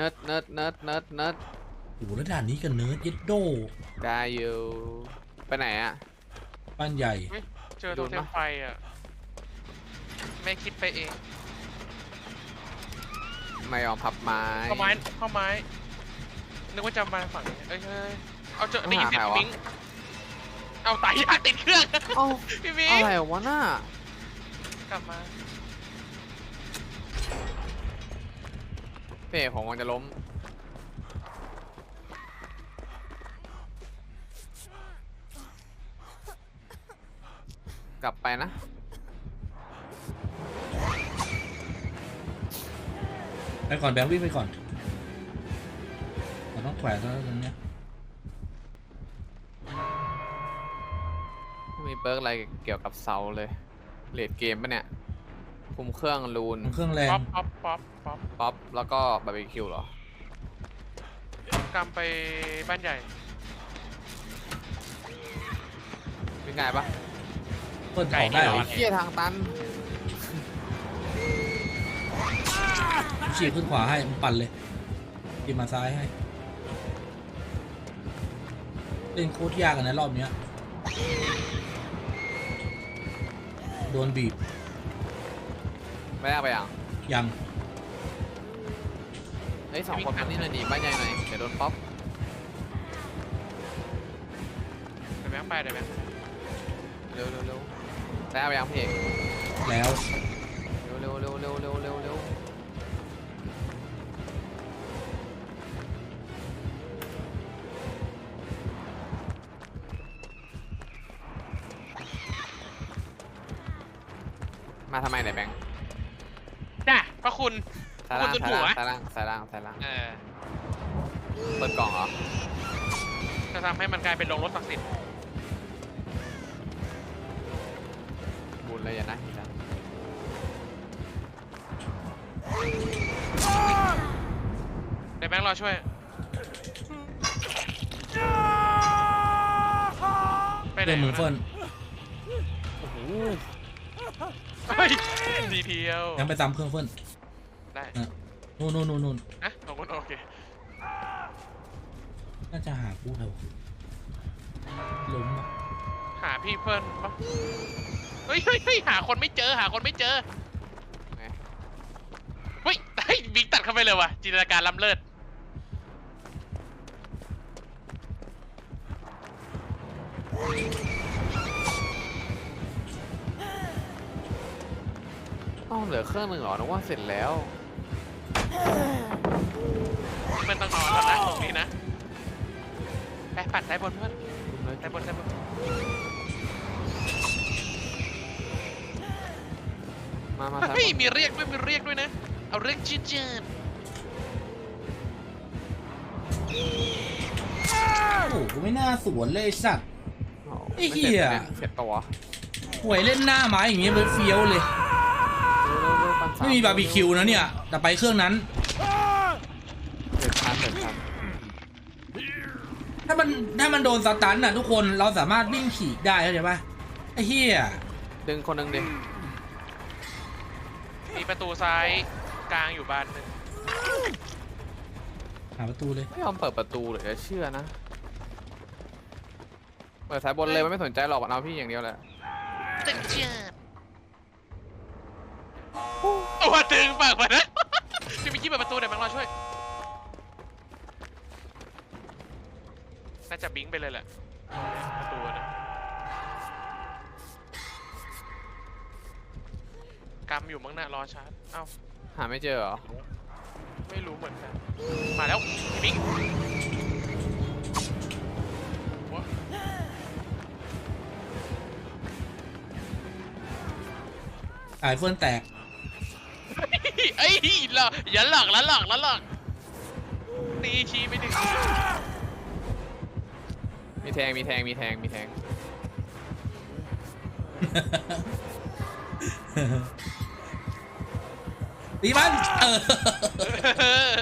รอเครื่องเนิร์ดเนิร์ดเนิร์ดเนิร์ดเนิร์ดโอ้โหแล้วด่านนี้กันเนิร์ดเย็ดโดได้อยู่ไปไหนอะบ้านใหญ่ เจอตัวเทมไฟอะ ไม่คิดไปเองไม่ยอมพับไม้ เข้าไม้เข้าไม้ นึกว่าจะมาฝั่งนี้เอ้ยเฮ้ยเอาเจอต้องได้ยินเสียงหาใครวะมิ้งเอาตายยากติดเครื่องเอ้า พี่มิ้งอะไรวะน่ะกลับมา เพ่ผมมันจะล้ม กลับไปนะ ไปก่อนแบงค์วิ่งไปก่อนเราต้องแขวนแล้วตรงเนี้ยไม่มีเปิร์กอะไรเกี่ยวกับเสาเลยเลดเกมปะเนี่ย คุมเครื่องรูนเครื่องแรงป๊อปป๊อปป๊อปป๊อปป๊อปแล้วก็บาร์บีคิวเหรอกำไปบ้านใหญ่วิ่งง่ายปะเปิดของได้เหรอเที่ยทางตันฉีกขึ้นขวาให้มันปั่นเลยกินมาซ้ายให้เล่นโคตรยากกันนะรอบเนี้ยโดนบีบ ไม่ได้ไปยังยังเฮ้ยสองคนนั้นนี่หน่อยดิบ้านใหญ่หน่อยเดี๋ยวโดนป๊อปเดี๋ยวแบงค์ไปเดี๋ยวแบงค์เร็วเร็วเร็วได้ไปยังพี่เอกแล้วเร็วเร็วเร็วเร็วเร็วเร็วเร็วมาทำไมเนี่ยแบงค์จ้ะพระ คุณสายล่างคุณสายหัวล่างสายล่างสายล่างสายล่างเออเปิดกล่องเหรอจะทำให้มันกลายเป็นโรงรถศักดิ์สิทธิ์บุญเลยอย่านะทีละเดี๋ยวแบงค์รอช่วย ไปไหนเรื่องมือเฟิร์นโอ้โหเฮ้ยดีเทียวยังไปตามเครื่องเฟิร์น ได้ นู่นนู่นนู่นนู่นอะขอบคุณโอเค น่าจะหากูเถอะล้มอะหาพี่เพิ่นปะเฮ้ยเฮ้ยเฮ้ยหาคนไม่เจอ หาคนไม่เจอไงเฮ้ยเฮ้ยบิ๊กตัดเข้าไปเลยว่ะ จินตนาการล้ำเลิศ ต้องเหลือเครื่องหนึ่งเหรอนึกว่าเสร็จแล้ว เพื่อนต้องนอนแล้วนะตรงนี้นะไปปัดได้บนเพื่อนคุมเลยได้บนได้บนมามาเฮ้ยมีเรียกด้วยมีเรียกด้วยนะ เอาเรียกชื่อเจินโอ้โหกูไม่น่าสวนเลยไอ้สัตว์ไอ้เหี้ยเสร็จตัวหวยเล่นหน้าไม้อย่างเงี้ยมันเฟี้ยวเลย ไม่มีบาร์บีคิวนะเนี่ย แต่ไปเครื่องนั้นเสร็จทันเสร็จทันถ้ามันถ้ามันโดนสตันน่ะทุกคนเราสามารถวิ่งฉีกได้เข้าใจปะไอ้เหี้ยดึงคนหนึ่งดิมีประตูซ้ายกลางอยู่บานหนึ่งหาประตูเลยไม่ยอมเปิดประตูเลยจะเชื่อนะ เปิดสายบนเลยมันไม่สนใจหรอกมันเอาพี่อย่างเดียวแหละ ตึงเจินโอ้ ตึงปากมานะพี่มิกกี้เปิดประตูเดี๋ยวแบงรอช่วยน่าจะบิงไปเลยแหละประตูนะกำอยู่มั้งน่ะรอชาร์จเอ้าหาไม่เจอเหรอ ไม่รู้เหมือนกัน มาแล้วพี่บิ๊กวะสายเฟิร์นแตก เอ้ยหลอกอย่าหลอกแล้วหลอกแล้วหลอกตีชี้ไปหนึ่งทีมีแทงมีแทงมีแทงมีแทงตีมันเออ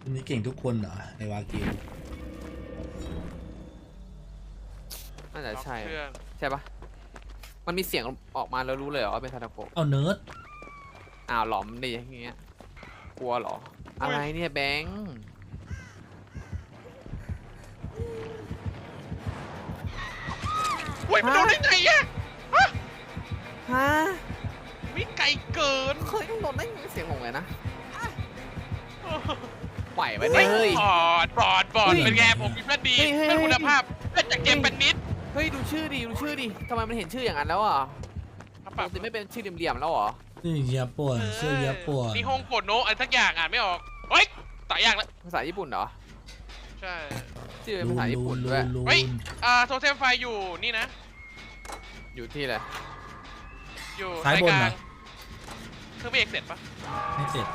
คนนี้เก่งทุกคนเหรอไอวาเกม น่าจะใช่ เครื่องใช่ปะมันมีเสียงออกมาแล้วรู้เลยเหรอว่าเป็นทานาโกะเอาเนิร์ดอ้าวหลอมดิอย่างเงี้ย กลัวเหรอ อะไรเนี่ยแบงค์เฮ้ยมันโดนได้ไงอะฮะวิ่งไกลเกินเคยต้องโดนได้เสียงของไงนะไหวไหมเฮ้ยเนี่ยเฮ้ย บอดบอดบอดเฮ้ยเป็นไงผมมีเพื่อนดีเฮ้ยเฮ้ย เพื่อนคุณภาพเล่นจากเกมเป็นนิด เฮ้ยดูชื่อดิดูชื่อดิทำไมมันเห็นชื่ออย่างนั้นแล้วอะครับปกติไม่เป็นชื่อเหลี่ยมๆแล้วเหรอนี่เยียป่วนเสื้อเยียป่วนมีฮงโกโนะอะไรสักอย่างอ่านไม่ออกเฮ้ยตายยากแล้วภาษาญี่ปุ่นเหรอใช่ชื่อเป็นภาษาญี่ปุ่นด้วยลูเฮ้ยนอ่าโทเทมไฟอยู่นี่นะ อยู่ที่อะไรอยู่ซ้ายบนกเหรลาองเครื่องไม่เอกเสร็จปะไม่เสร็จ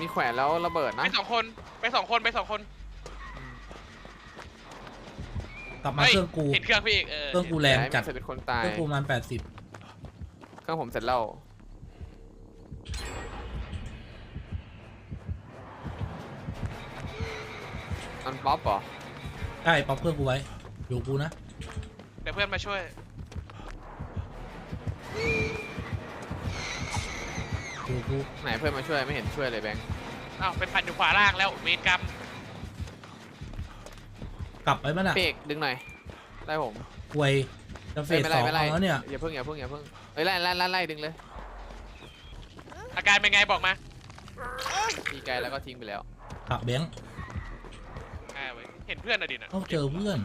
มีแขวนแล้วระเบิดไปนะสองคนไปสองคนไปสองคน ก ลับมาฮ้ยเครื่องกู เห็นเครื่องพี่เอกเออเครื่องกูแรงจัด เสร็จเป็นคนตาย เครื่องกูประมันแปดสิบเครื่องผมเสร็จแล้วมันป๊อปเหรอ ใช่ป๊อปเครื่องกูไว้ อยู่กูนะ เดี๋ยวเพื่อนมาช่วย อยู่กู ไหนเพื่อนมาช่วยไม่เห็นช่วยเลยแบงค์อ้าวเป็นพันอยู่ขวาล่างแล้วเวรกรรม กลับไปมั้ยน่ะเปกดึงหน่อยไล่ผมควยจะเฟสไม่สไล่องไม่ไล่เอาแล้วเนี่ยอย่าเพิ่งอย่าเพิ่งอย่าเพิ่งเฮ้ยไล่ไล่ไล่ไล่ดึงเลย อาการเป็นไงบอกมาตีไกลแล้วก็ทิ้งไปแล้วขับแบงค์อ่าเว้ยเห็นเพื่อนอะดินะเขาเจอเพื่อน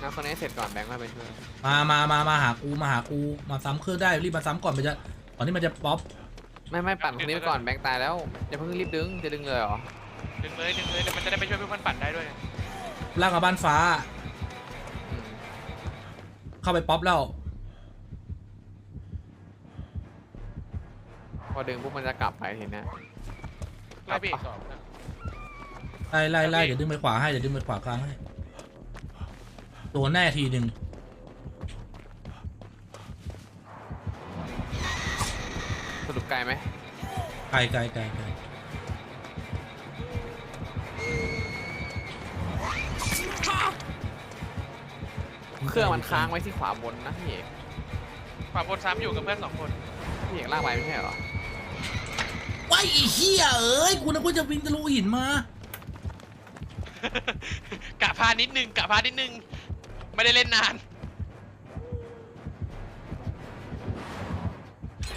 งั้นคนนี้เสร็จก่อนแบงค์มาไปช่วยมามามามาหากูมาหากูมาซ้ำเครื่องได้รีบมาซ้ำก่อนมันจะก่อนที่มันจะป๊อป ไม่ไม่ปั่นคนนี้ไปก่อนแบงค์ตายแล้วอย่าเพิ่งรีบดึงจะดึงเลยเหรอดึงเลยดึงเลยเดี๋ยวมันจะได้ไปช่วยเพื่อนปั่นได้ด้วยลากมาบ้านฟ้า อืมเข้าไปป๊อปแล้ว พอดึงปุ๊บมันจะกลับไปทีเนี้ยไล่พี่เอกต่อไล่ไล่ไล่ครับพี่เดี๋ยวดึงไปขวาให้ เดี๋ยวดึงไปขวากลางให้โดนแน่ทีหนึ่ง ลไหมไกลไกลไกลไกลเครื่องมันค้างไว้ที่ขวาบนนะพี่เอกขวาบนซ้ำอยู่กับเพื่อนสองคนพี่เอกลากไปไม่ใช่เหรอว้ายไอ้เหี้ยเอ้ยกูนึกว่าจะวิ่งทะลุหินมากะพานิดนึงกะพานิดนึง ไม่ได้เล่นนาน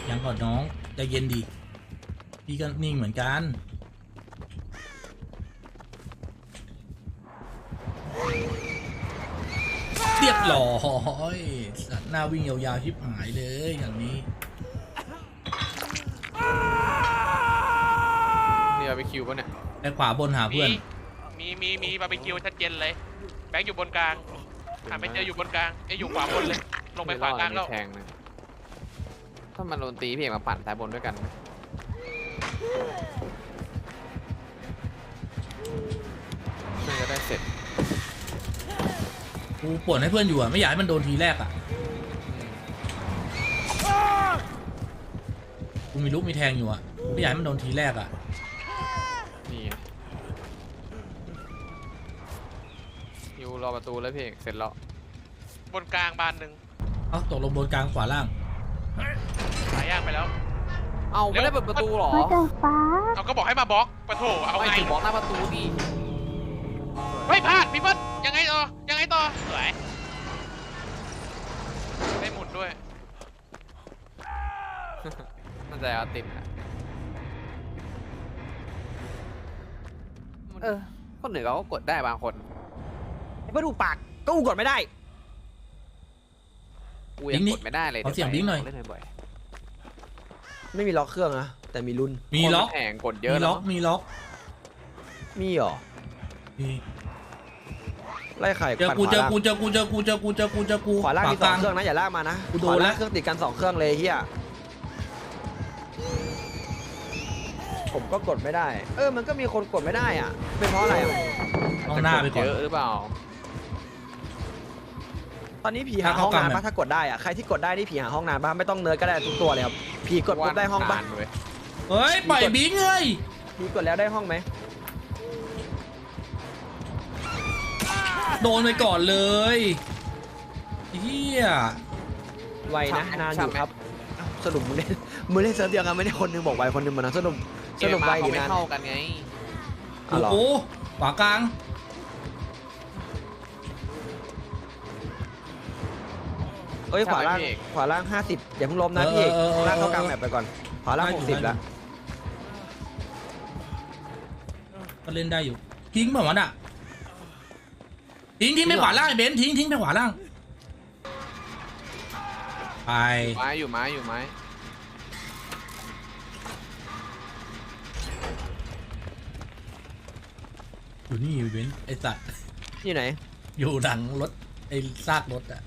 ยังก่อนน้อง ใจเย็นดี พี่ก็นิ่งเหมือนกันเรียบร้อยสัตว์หน้าวิ่งยาวๆชิบหายเลยอย่างนี้นี่เอาไปคิวปะเนี่ยไปขวาบนหามีเพื่อน มีมีมีบาร์บีคิวชัดเจนเลย แบงค์อยู่บนกลางหาไม่เจออยู่บนกลางเอ้ยอยู่ขวาบนเลย ลงไปขวากลางแล้วมีแทงนะ ถ้ามันโดนตีพี่เอกมาปั่นสายบนด้วยกันไหมน่าจะได้เสร็จกูปวดให้เพื่อนอยู่อะไม่อยากให้มันโดนทีแรกอะอืมกูมีลูกมีแทงอยู่อะไม่อยากให้มันโดนทีแรกอะนี่ไงอยู่รอประตูแล้วพี่เอกเสร็จแล้ว บนกลางบานหนึ่งเอ้าตกลงบนกลางขวาล่างสายยากไปแล้ว เอาไม่ได้เปิดประตูเหรอ What the fuck? เราก็บอกให้มาบล็อกปะโถเอาไม่ไง ถึงบอกหน้าประตูดีเฮ้ยพลาดพี่เฟิร์สยังไงต่อยังไงต่อสวยได้หมุนด้วยมันจะเอาติดอะเออ คนหนึ่งเขาก็กดได้บางคนไอ้เพื่อนถูกปากก็กูกดไม่ได้ กูยังบิ๊งนี่กดไม่ได้เลยขอเสียงบิ๊งหน่อย เล่นบ่อย ไม่มีล็อกเครื่องนะแต่มีรุ่นๆมีล็อกคนนแข่งกดเยอะมีแล้ล็วอกมีล็อกมีเหรอมีไล่ไข่เจอปั่นกูขวาเจอล่างกูเจอกูเจอกูเจอกูเจอกูเจอกูขวาล่างมีสกอลางงเครื่องนะอย่าลากมานะกูโดขนวาแล้ล่าวงเครื่องติดกันสองเครื่องเลยเฮียผมก็กดไม่ได้ เออมันก็มีคนกดไม่ได้อะเป็นเพราะอะไรอะต้องหน้าไปก่อน เยอะหรือเปล่าตอนนี้ผีถ้าหาเข้าห้องกลางนานแบบปะถ้ากดได้อะใครที่กดได้นี่ผีหาห้องนานปะไม่ต้องเนิร์ดก็ได้ทุกตัวเลยครับ พีกดปุ๊บได้ห้องปะเฮ้ยปล่อยบิงเลยพีกดแล้วได้ห้องไหมโดนไปก่อนเลยเฮียไวนะนานอยู่ครับสรุปมึงเล่นมึงเล่นเซิร์ฟเดียวกันไม่ได้คนนึงบอกไวคนนึงมานะสรุปสรุปไวหอไม่นานเข้ากันไงโอ้โหขวากลาง เอ้ยขวาล่างขวาล่างห้าสิบอย่าเพิ่งล้มนะพี่เอกล่างเข้ากลางแมปไปก่อน ขวาล่างหกสิบแล้วก็เล่นได้อยู่ ทิ้งเปล่าวะน่ะทิ้งทิ้งไปขวาล่างไอ้เบนซ์ทิ้งทิ้งไปขวาล่างไปไม้อยู่ไม้อยู่ไม้อยู่นี่เบนซ์ไอสัตว์ อยู่ไหนอยู่หลังรถไอซากรถอะก็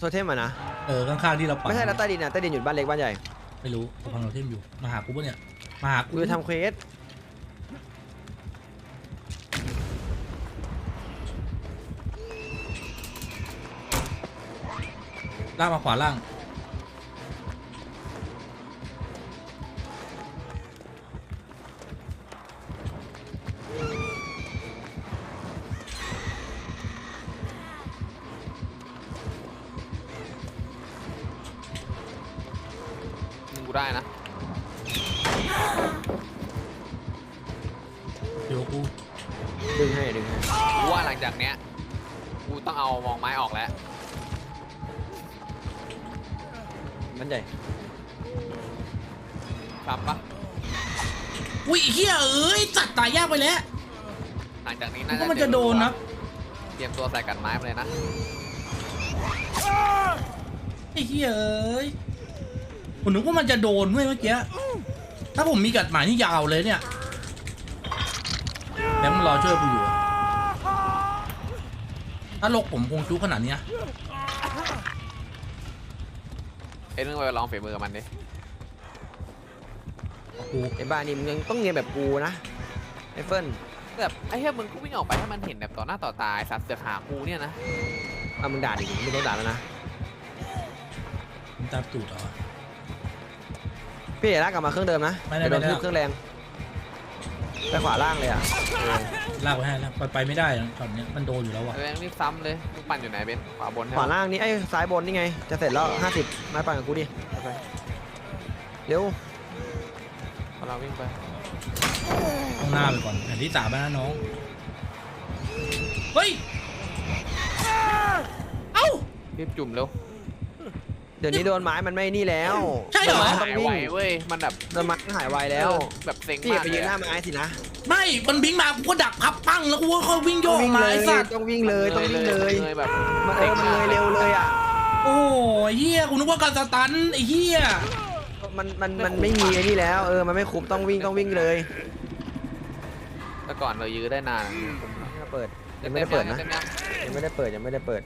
โทเทมอะนะเออข้างๆที่เราปั่นไม่ใช่แล้วใต้ดินนะใต้ดินอยู่บ้านเล็กบ้านใหญ่ไม่รู้กูพังเราเทมอยู่มาหากูปะเนี่ยมาหากูกูจะทำเควสล่างมาขวาล่าง ได้นะเดี๋ยวกูดึงให้ดึงให้กูว่าหลังจากเนี้ยกูต้องเอามองไม้ออกแล้วบ้านใหญ่ซ้ำปะอุ้ยไอ้เฮียเอ้ยจัดตายยากไปแล้วหลังจากนี้กูน่าจะว่ามันจะโดนนะเตรียมตัวใส่กันไม้ไปเลยนะไอ้เฮียเอ้ย ผมนึกว่ามันจะโดนเว้ยเมื่อกี้ถ้าผมมีกัดหมายนี่ยาวเลยเนี่ยแบงค์มันรอช่วยกูอยู่อะถ้าโลกผมคงชุกขนาดเนี้ยเอ้ยมึงไปลองฝีมือกับมันดิกูไอ้บ้านนี่มึงยังต้องเงียนแบบกูนะไอ้เฟิร์นแบบไอ้เหี้ยมึงก็วิ่งออกไปให้มันเห็นแบบต่อหน้าต่อตาไอ้สัตว์เสือกหากูเนี่ยนะเอามึงด่าดิมึงต้องด่าแล้วนะมันตามตูดเหรอ พี่เอกลากกลับมาเครื่องเดิมนะไม่ได้เดี๋ยวโดนไม่ได้ทุบเครื่องแรงไปขวาล่างเลยอะเออลากไปให้แล้วไปไปไม่ได้นะตอนเนี้ยมันโดนอยู่แล้วอะเอ้ยรีบซ้ำเลยมึงปั่นอยู่ไหนเบนขวาบนใช่ขวาไหมล่างนี่ไอ้ยซ้ายบนนี่ไง จะเสร็จแล้วห้าสิบมาปั่นกับกูดิไปเร็วพอเราวิ่งไปต้องหน้าไปก่อนแผ่นที่สามแล้วนะน้อง เฮ้ย เอ้า รีบจุ่มเร็วเดี๋ยวนี้โดนไม้มันไม่นี่แล้วใช่เหรอโดนไม้ต้อหางยวิ่ไวงเว้ย มันแบบโดนไม้หายไวแล้วแบบเซ็งพี่มากไปเลยืยนหน้าอะไม้สินะไม่มันบิงมากูก็ดักพับปั้งแล้วกูก็ค่อยวิ่งโยกวิ่งมาเลยไอ้สัตว์ต้องวิ่งเลยต้องวิ่งเลยเลยแบบมันเออมันเลยเร็วเลยอะโอ้ยเฮียกูนึกว่าการสตันไอ้เฮียมันมันมันไม่มีไอ้นี่แล้ว เออมันไม่คุ้มต้องวิ่งต้องวิ่งเลยแต่ก่อนเรายื้อได้นานยังไม่ได้เปิดยังไม่ได้เปิดนะต็มยังยังไม่ได้เปิดยังไม่ได้เปิด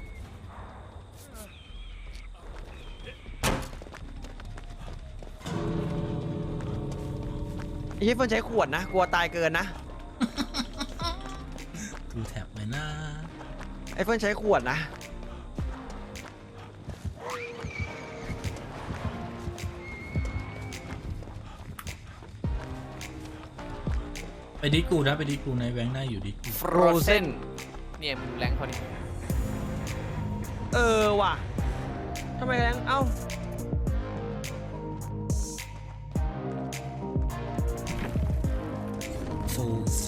ไอ้ที่เฟิร์นใช้ขวดนะ กลัวตายเกินนะ ดูแถบไปนะไอ้เฟิร์นใช้ขวดนะ ไปดิสกูนะไปดิสกูในแบงค์ได้อยู่ดิสกูฟรเซนเนี่ยมึงแรงเขาดิ เออว่ะทำไมแรงเอ้า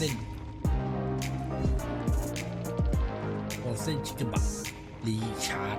ซนโฟเซนชิคกบักรีชาร์ด